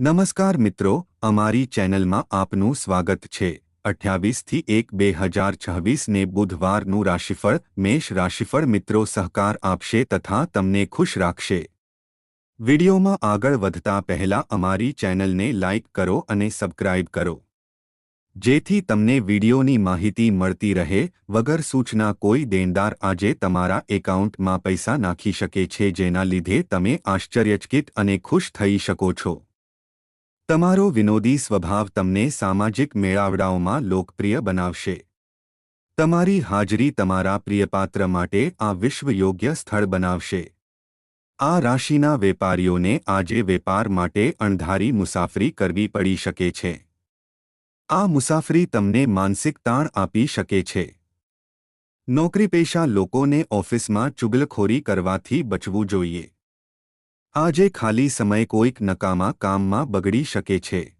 નમસ્કાર મિત્રો, અમારી ચેનલમાં આપનું સ્વાગત છે. અઠ્યાવીસથી એક બે હજાર છવ્વીસને બુધવારનું રાશિફળ, મેષ રાશિફળ મિત્રો સહકાર આપશે તથા તમને ખુશ રાખશે. વિડિયોમાં આગળ વધતા પહેલા અમારી ચેનલને લાઇક કરો અને સબસ્ક્રાઇબ કરો. જેથી તમને વિડિયોની માહિતી મળતી રહે, વગર સૂચના કોઈ દેણદાર આજે તમારા એકાઉન્ટમાં પૈસા નાખી શકે છે જેના લીધે તમે આશ્ચર્યચકિત અને ખુશ થઈ શકો છો. તમારો વિનોદી સ્વભાવ તમને સામાજિક મેળાવડાઓમાં લોકપ્રિય બનાવશે. તમારી હાજરી તમારા પ્રિયપાત્ર માટે આ વિશ્વ યોગ્ય સ્થળ બનાવશે. આ રાશિના વેપારીઓને આજે વેપાર માટે અણધારી મુસાફરી કરવી પડી શકે છે. આ મુસાફરી તમને માનસિક તાણ આપી શકે છે. નોકરીપેશા લોકોને ઓફિસમાં ચુગલખોરી કરવાથી બચવું જોઈએ. આજે ખાલી સમય કોઈક નકામા કામમાં બગડી શકે છે.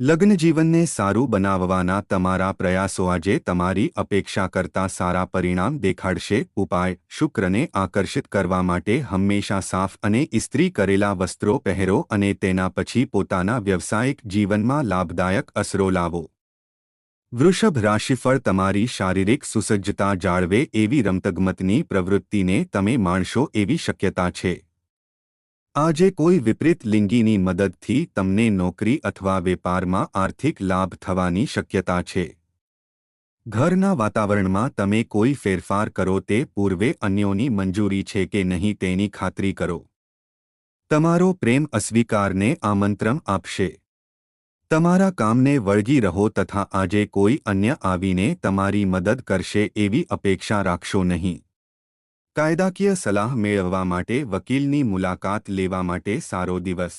લગ્નજીવનને સારું બનાવવાના તમારા પ્રયાસો આજે તમારી અપેક્ષા કરતા સારા પરિણામ દેખાડશે. ઉપાય, શુક્રને આકર્ષિત કરવા માટે હંમેશા સાફ અને ઇસ્ત્રી કરેલા વસ્ત્રો પહેરો અને તેના પછી પોતાના વ્યવસાયિક જીવનમાં લાભદાયક અસરો લાવો. વૃષભ રાશિફળ તમારી શારીરિક સુસજ્જતા જાળવે એવી રમતગમતની પ્રવૃત્તિને તમે માણશો એવી શક્યતા છે. આજે કોઈ વિપરીત લિંગીની મદદથી તમને નોકરી અથવા વેપારમાં આર્થિક લાભ થવાની શક્યતા છે. ઘરના વાતાવરણમાં તમે કોઈ ફેરફાર કરો તે પૂર્વે અન્યોની મંજૂરી છે કે નહીં તેની ખાતરી કરો. તમારો પ્રેમ અસ્વીકારને આમંત્રણ આપશે. તમારા કામને વળગી રહો તથા આજે કોઈ અન્ય આવીને તમારી મદદ કરશે એવી અપેક્ષા રાખશો નહીં. કાયદાકીય સલાહ મેળવવા માટે વકીલની મુલાકાત લેવા માટે સારો દિવસ.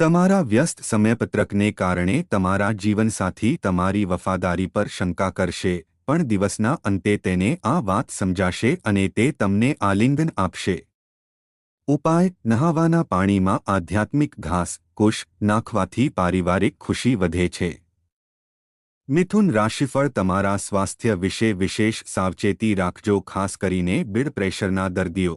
તમારા વ્યસ્ત સમયપત્રકને કારણે તમારા જીવનસાથી તમારી વફાદારી પર શંકા કરશે, પણ દિવસના અંતે તેને આ વાત સમજાશે અને તે તમને આલિંગન આપશે. ઉપાય, નહાવાના પાણીમાં આધ્યાત્મિક ઘાસ કુશ નાખવાથી પારિવારિક ખુશી વધે છે. મિથુન રાશિફળ તમારા સ્વાસ્થ્ય વિશે વિશેષ સાવચેતી રાખજો ખાસ કરીને બ્લડ પ્રેશરના દર્દીઓ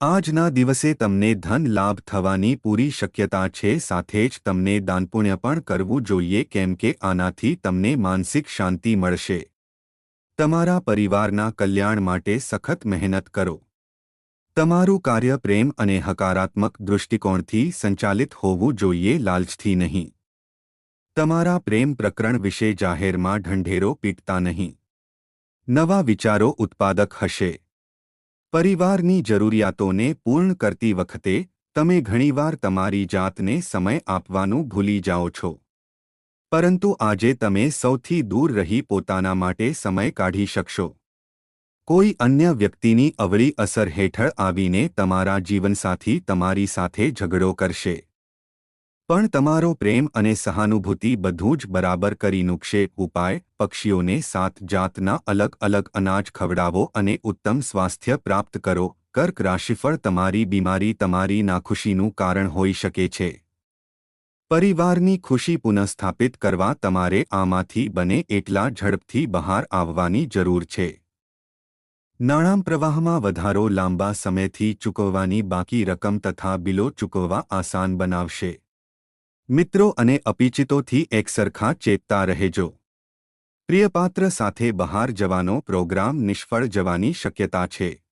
આજના દિવસે તમને ધન લાભ થવાની પૂરી શક્યતા છે સાથે જ તમને દાનપુણ્ય પણ કરવું જોઈએ કેમ કે આનાથી તમને માનસિક શાંતિ મળશે તમારા પરિવારના કલ્યાણ માટે સખત મહેનત કરો તમારું કાર્ય પ્રેમ અને હકારાત્મક દૃષ્ટિકોણથી સંચાલિત હોવું જોઈએ લાલચથી નહીં તમારા પ્રેમ પ્રકરણ વિશે જાહેરમાં ઢંઢેરો પીટતા નહીં. નવા વિચારો ઉત્પાદક હશે. પરિવારની જરૂરિયાતોને પૂર્ણ કરતી વખતે, તમે ઘણીવાર તમારી જાતને સમય આપવાનું ભૂલી જાઓ છો. પરંતુ આજે તમે સૌથી દૂર રહી પોતાના માટે સમય કાઢી શકશો. કોઈ અન્ય વ્યક્તિની અવળી અસર હેઠળ આવીને તમારા જીવનસાથી તમારી સાથે ઝઘડો કરશે. પણ તમારો પ્રેમ અને સહાનુભૂતિ બધું જ બરાબર કરી નુકશે ઉપાય, પક્ષીઓને સાત જાતના અલગ અલગ અનાજ ખવડાવો અને ઉત્તમ સ્વાસ્થ્ય પ્રાપ્ત કરો. કર્ક રાશિફળ તમારી બીમારી તમારી નાખુશીનું કારણ હોઈ શકે છે. પરિવારની ખુશી પુનઃસ્થાપિત કરવા તમારે આમાંથી બને એટલા ઝડપથી બહાર આવવાની જરૂર છે. નાણાં પ્રવાહમાં વધારો લાંબા સમયથી ચૂકવવાની બાકી રકમ તથા બિલો ચૂકવવા આસાન બનાવશે. મિત્રો અને અપિચિતોથી એકસરખા ચેતતા રહેજો. પ્રિયપાત્ર સાથે બહાર જવાનો પ્રોગ્રામ નિષ્ફળ જવાની શક્યતા છે.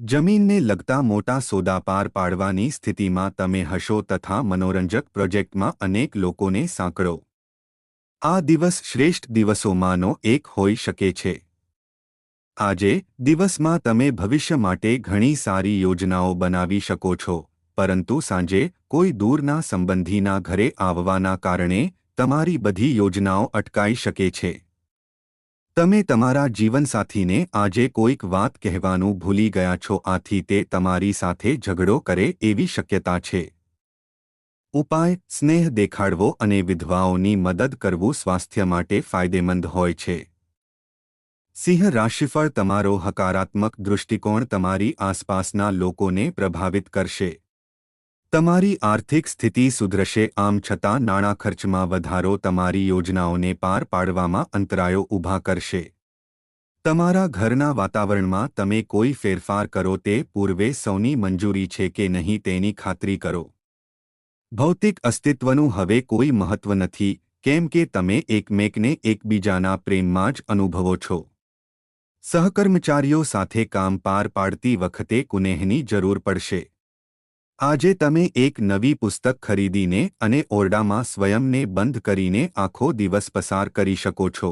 જમીનને લગતા મોટા સોદા પાર પાડવાની સ્થિતિમાં તમે હશો તથા મનોરંજક પ્રોજેક્ટમાં અનેક લોકોને સાંકળો. આ દિવસ શ્રેષ્ઠ દિવસોમાંનો એક હોઈ શકે છે. આજે દિવસમાં તમે ભવિષ્ય માટે ઘણી સારી યોજનાઓ બનાવી શકો છો. પરંતુ સાંજે કોઈ દૂરના સંબંધીના ઘરે આવવાના કારણે તમારી બધી યોજનાઓ અટકાઈ શકે છે. તમે તમારા જીવનસાથીને આજે કોઈક વાત કહેવાનું ભૂલી ગયા છો, આથી તે તમારી સાથે ઝઘડો કરે એવી શક્યતા છે. ઉપાય, સ્નેહ દેખાડવો અને વિધવાઓની મદદ કરવું સ્વાસ્થ્ય માટે ફાયદેમંદ હોય છે. સિંહ રાશિફળ તમારો હકારાત્મક દૃષ્ટિકોણ તમારી આસપાસના લોકોને પ્રભાવિત કરશે. તમારી આર્થિક સ્થિતિ સુધરશે, આમ છતાં નાણાં ખર્ચમાં વધારો તમારી યોજનાઓને પાર પાડવામાં અંતરાયો ઊભા કરશે. તમારા ઘરના વાતાવરણમાં તમે કોઈ ફેરફાર કરો તે પૂર્વે સૌની મંજૂરી છે કે નહીં તેની ખાતરી કરો. ભૌતિક અસ્તિત્વનું હવે કોઈ મહત્વ નથી, કેમ કે તમે એકમેકને એકબીજાના પ્રેમમાં જ અનુભવો છો. સહકર્મચારીઓ સાથે કામ પાર પાડતી વખતે કુનેહની જરૂર પડશે. આજે તમે એક નવી પુસ્તક ખરીદીને અને ઓરડામાં સ્વયંને બંધ કરીને આખો દિવસ પસાર કરી શકો છો.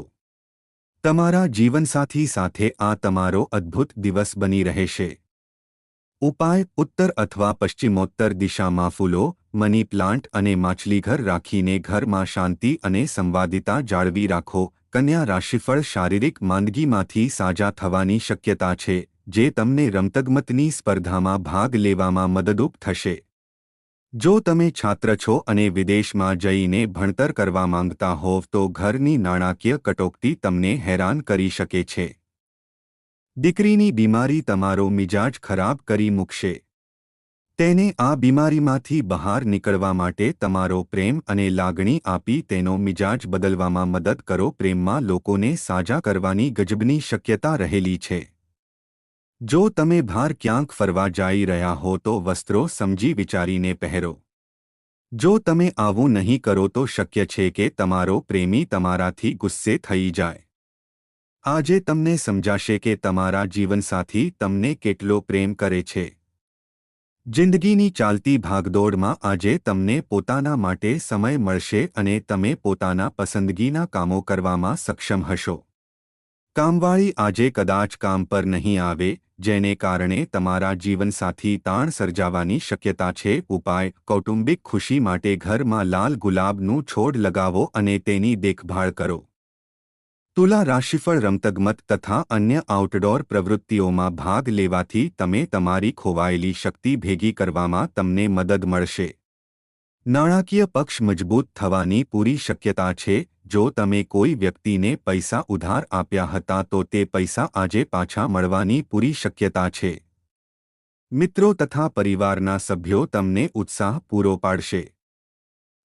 તમારા જીવનસાથી સાથે આ તમારો અદ્ભુત દિવસ બની રહેશે. ઉપાય, ઉત્તર અથવા પશ્ચિમોત્તર દિશામાં ફૂલો, મની પ્લાન્ટ અને માછલીઘર રાખીને ઘરમાં શાંતિ અને સંવાદિતા જાળવી રાખો. કન્યા રાશિફળ શારીરિક માંદગીમાંથી સાજા થવાની શક્યતા છે. જે તમને રમતગમતની સ્પર્ધામાં ભાગ લેવામાં મદદરૂપ થશે. જો તમે છાત્ર છો અને વિદેશમાં જઈને ભણતર કરવા માંગતા હોવ તો ઘરની નાણાકીય કટોકટી તમને હેરાન કરી શકે છે. દીકરીની બીમારી તમારો મિજાજ ખરાબ કરી મૂકશે. તેને આ બીમારીમાંથી બહાર નીકળવા માટે તમારો પ્રેમ અને લાગણી આપી તેનો મિજાજ બદલવામાં મદદ કરો. પ્રેમમાં લોકોને સાજા કરવાની ગજબની શક્યતા રહેલી છે. જો તમે બહાર ક્યાંક ફરવા જઈ રહ્યા હો તો વસ્ત્રો સમજી વિચારીને પહેરો. જો તમે આવું નહીં કરો તો શક્ય છે કે તમારો પ્રેમી તમારાથી ગુસ્સે થઈ જાય. આજે તમને સમજાશે કે તમારા જીવનસાથી તમને કેટલો પ્રેમ કરે છે. જિંદગીની ચાલતી ભાગદોડમાં આજે તમને પોતાના માટે સમય મળશે અને તમે પોતાના પસંદગીના કામો કરવામાં સક્ષમ હશો. કામવાળી આજે કદાચ કામ પર નહીં આવે, જેને કારણે તમારા જીવનસાથી તાણ સર્જાવાની શક્યતા છે. ઉપાય, કૌટુંબિક ખુશી માટે ઘરમાં લાલ ગુલાબનું છોડ લગાવો અને તેની દેખભાળ કરો. તુલા રાશિફળ રમતગમત તથા અન્ય આઉટડોર પ્રવૃત્તિઓમાં ભાગ લેવાથી તમે તમારી ખોવાયેલી શક્તિ ભેગી કરવામાં તમને મદદ મળશે. નાણાકીય પક્ષ મજબૂત થવાની પૂરી શક્યતા છે. જો તમે કોઈ વ્યક્તિને પૈસા ઉધાર આપ્યા હતા તો તે પૈસા આજે પાછા મળવાની પૂરી શક્યતા છે. મિત્રો તથા પરિવારના સભ્યો તમને ઉત્સાહ પૂરો પાડશે.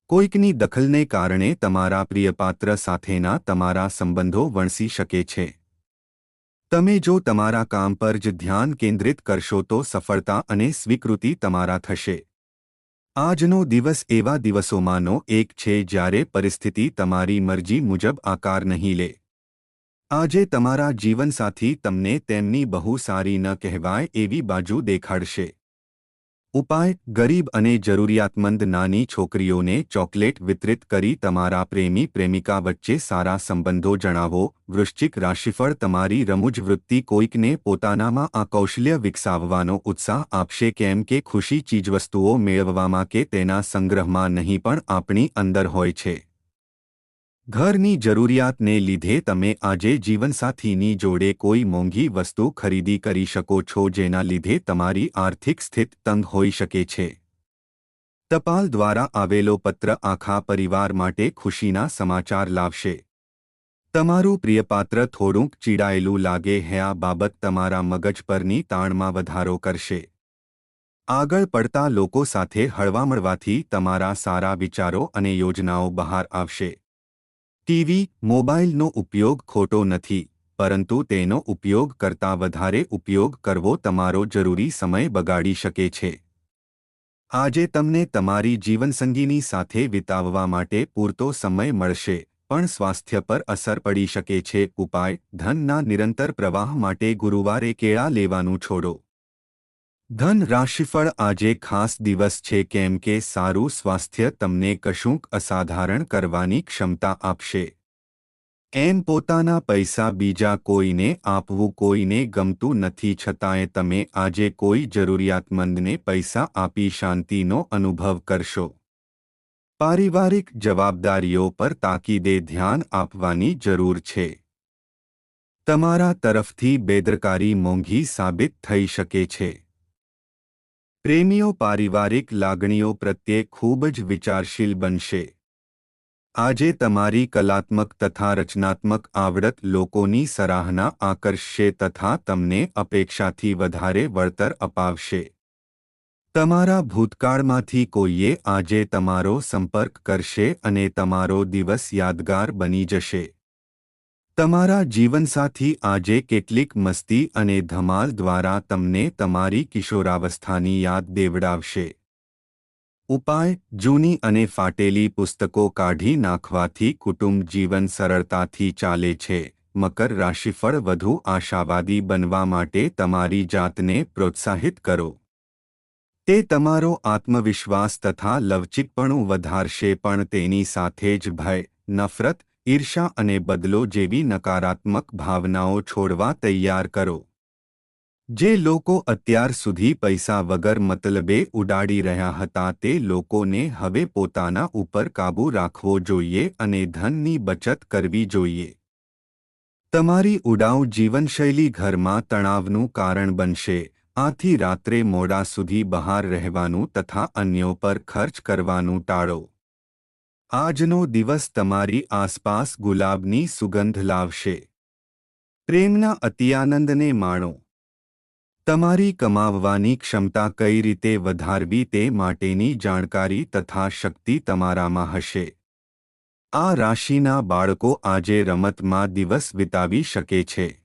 કોઈકની દખલને કારણે તમારા પ્રિયપાત્ર સાથેના તમારા સંબંધો વણસી શકે છે. તમે જો તમારા કામ પર જ ધ્યાન કેન્દ્રિત કરશો તો સફળતા અને સ્વીકૃતિ તમારા થશે. આજનો દિવસ એવા દિવસોમાંનો એક છે જ્યારે પરિસ્થિતિ તમારી મરજી મુજબ આકાર નહીં લે. આજે તમારા જીવનસાથી તમને તેમની બહુ સારી ન કહેવાય એવી બાજુ દેખાડશે. ઉપાય, ગરીબ અને જરૂરિયાતમંદ નાની છોકરીઓને ચોકલેટ વિતરિત કરી તમારા પ્રેમી પ્રેમિકા વચ્ચે સારા સંબંધો જણાવો, વૃશ્ચિક રાશિફળ તમારી રમૂજ વૃત્તિ કોઈકને પોતાનામાં આ કૌશલ્ય વિકસાવવાનો ઉત્સાહ આપશે કેમ કે ખુશી ચીજવસ્તુઓ મેળવવામાં કે તેના સંગ્રહમાં નહીં પણ આપણી અંદર હોય છે. ઘરની જરૂરિયાતને લીધે તમે આજે જીવનસાથીની જોડે કોઈ મોંઘી વસ્તુ ખરીદી કરી શકો છો જેના લીધે તમારી આર્થિક સ્થિત તંગ હોઈ શકે છે. ટપાલ દ્વારા આવેલો પત્ર આખા પરિવાર માટે ખુશીના સમાચાર લાવશે. તમારું પ્રિયપાત્ર થોડુંક ચીડાયેલું લાગે હે આ બાબત તમારા મગજ પરની તાણમાં વધારો કરશે. આગળ પડતા લોકો સાથે હળવા મળવાથી તમારા સારા વિચારો અને યોજનાઓ બહાર આવશે. ટીવી, મોબાઈલનો ઉપયોગ ખોટો નથી, પરંતુ તેનો ઉપયોગ કરતાં વધારે ઉપયોગ કરવો તમારો જરૂરી સમય બગાડી શકે છે. આજે તમને તમારી જીવનસંગીની સાથે વિતાવવા માટે પૂરતો સમય મળશે, પણ સ્વાસ્થ્ય પર અસર પડી શકે છે. ઉપાય, ધનના નિરંતર પ્રવાહ માટે ગુરુવારે કેળા લેવાનું છોડો. ધન રાશિફળ આજે ખાસ દિવસ છે કેમ કે સારું સ્વાસ્થ્ય તમને કશુંક અસાધારણ કરવાની ક્ષમતા આપશે એમ પોતાના પૈસા બીજા કોઈને આપવું કોઈને ગમતું નથી છતાંય તમે આજે કોઈ જરૂરિયાતમંદને પૈસા આપી શાંતિનો અનુભવ કરશો પારિવારિક જવાબદારીઓ પર તાકીદે ધ્યાન આપવાની જરૂર છે તમારા તરફથી બેદરકારી મોંઘી સાબિત થઈ શકે છે પ્રેમીઓ પારિવારિક લાગણીઓ પ્રત્યે ખૂબ જ વિચારશીલ બનશે. આજે તમારી કલાત્મક તથા રચનાત્મક આવડત લોકોની સરાહના આકર્ષશે તથા તમને અપેક્ષાથી વધારે વળતર અપાવશે. તમારા ભૂતકાળમાંથી કોઈએ આજે તમારો સંપર્ક કરશે અને તમારો દિવસ યાદગાર બની જશે. તમારા જીવનસાથી આજે કેટલીક મસ્તી અને ધમાલ દ્વારા તમને તમારી કિશોરાવસ્થાની યાદ દેવડાવશે. ઉપાય, જૂની અને ફાટેલી પુસ્તકો કાઢી નાખવાથી કુટુંબ જીવન સરળતાથી ચાલે છે. મકર રાશિફળ વધુ આશાવાદી બનવા માટે તમારી જાતને પ્રોત્સાહિત કરો. તે તમારો આત્મવિશ્વાસ તથા લવચિકપણું વધારશે પણ તેની સાથે જ ભય, નફરત ઈર્ષા અને બદલો જેવી નકારાત્મક ભાવનાઓ છોડવા તૈયાર કરો. જે લોકો અત્યાર સુધી પૈસા વગર મતલબે ઉડાડી રહ્યા હતા તે લોકોને હવે પોતાના ઉપર કાબૂ રાખવો જોઈએ અને ધનની બચત કરવી જોઈએ. તમારી ઉડાઉ જીવનશૈલી ઘરમાં તણાવનું કારણ બનશે, આથી રાત્રે મોડા સુધી બહાર રહેવાનું તથા અન્યો પર ખર્ચ કરવાનું ટાળો. આજનો દિવસ તમારી આસપાસ ગુલાબની સુગંધ લાવશે. પ્રેમના અતિઆનંદને માણો. તમારી કમાવવાની ક્ષમતા કઈ રીતે વધારવી તે માટેની જાણકારી તથા શક્તિ તમારામાં હશે. આ રાશિના બાળકો આજે રમતમાં દિવસ વિતાવી શકે છે.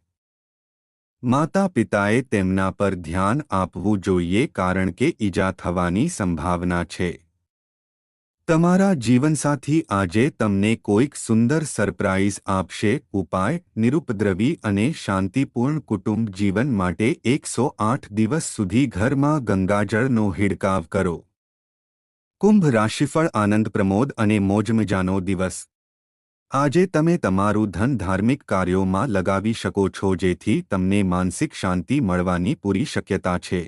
માતા પિતાએ તેમના પર ધ્યાન આપવું જોઈએ કારણ કે ઈજા થવાની સંભાવના છે. તમારા જીવનસાથી આજે તમને કોઈક સુંદર સરપ્રાઇઝ આપશે, ઉપાય, નિરુપદ્રવી અને શાંતિપૂર્ણ કુટુંબ જીવન માટે એકસો આઠ દિવસ સુધી ઘરમાં ગંગાજળનો હિડકાવ કરો. કુંભ રાશિફળ આનંદ પ્રમોદ અને મોજમજાનો દિવસ. આજે તમે તમારું ધન ધાર્મિક કાર્યોમાં લગાવી શકો છો જેથી તમને માનસિક શાંતિ મળવાની પૂરી શક્યતા છે.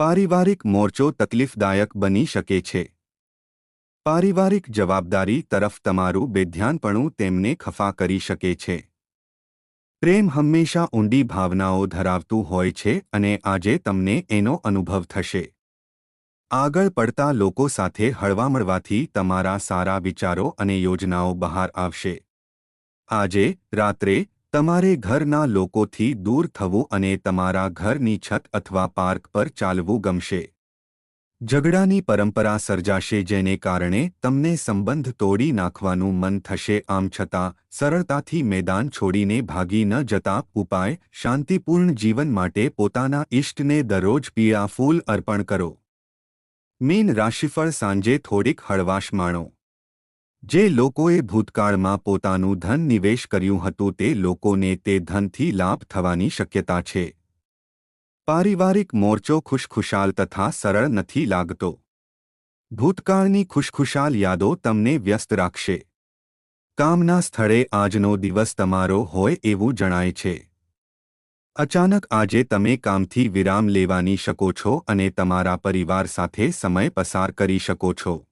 પારિવારિક મોરચો તકલીફદાયક બની શકે છે. પારિવારિક જવાબદારી તરફ તમારું બેધ્યાનપણું તેમને ખફા કરી શકે છે. પ્રેમ હંમેશા ઊંડી ભાવનાઓ ધરાવતું હોય છે અને આજે તમને એનો અનુભવ થશે. આગળ પડતા લોકો સાથે હળવા મળવાથી તમારા સારા વિચારો અને યોજનાઓ બહાર આવશે. આજે, રાત્રે, તમારે ઘરના લોકોથી દૂર થવું અને તમારા ઘરની છત અથવા પાર્ક પર ચાલવું ગમશે. ઝઘડાની પરંપરા સર્જાશે જેને કારણે તમને સંબંધ તોડી નાખવાનું મન થશે, આમ છતાં સરળતાથી મેદાન છોડીને ભાગી ન જતા ઉપાય શાંતિપૂર્ણ જીવન માટે પોતાના ઇષ્ટને દરરોજ પીળા ફૂલ અર્પણ કરો. મીન રાશિફળ સાંજે થોડીક હળવાશ માણો. જે લોકોએ ભૂતકાળમાં પોતાનું ધન નિવેશ કર્યું હતું તે લોકોને તે ધનથી લાભ થવાની શક્યતા છે. પારિવારિક મોરચો ખુશખુશાલ તથા સરળ નથી લાગતો. ભૂતકાળની ખુશખુશાલ યાદો તમને વ્યસ્ત રાખશે. કામના સ્થળે આજનો દિવસ તમારો હોય એવું જણાય છે. અચાનક આજે તમે કામથી વિરામ લેવાની શકો છો અને તમારા પરિવાર સાથે સમય પસાર કરી શકો છો.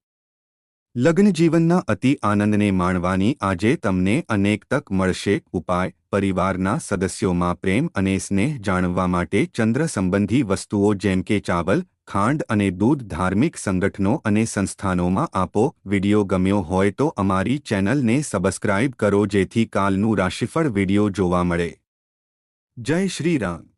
લગ્નજીવનના અતિ આનંદને માણવાની આજે તમને અનેક તક મળશે, ઉપાય પરિવારના સદસ્યોમાં પ્રેમ અને સ્નેહ જાણવા માટે ચંદ્ર સંબંધી વસ્તુઓ જેમ કે ચાવલ, ખાંડ અને દૂધ ધાર્મિક સંગઠનો અને સંસ્થાનોમાં આપો, વિડિયો ગમ્યો હોય તો અમારી ચેનલને સબસ્ક્રાઇબ કરો જેથી કાલનું રાશિફળ વિડિયો જોવા મળે. જય શ્રી રામ.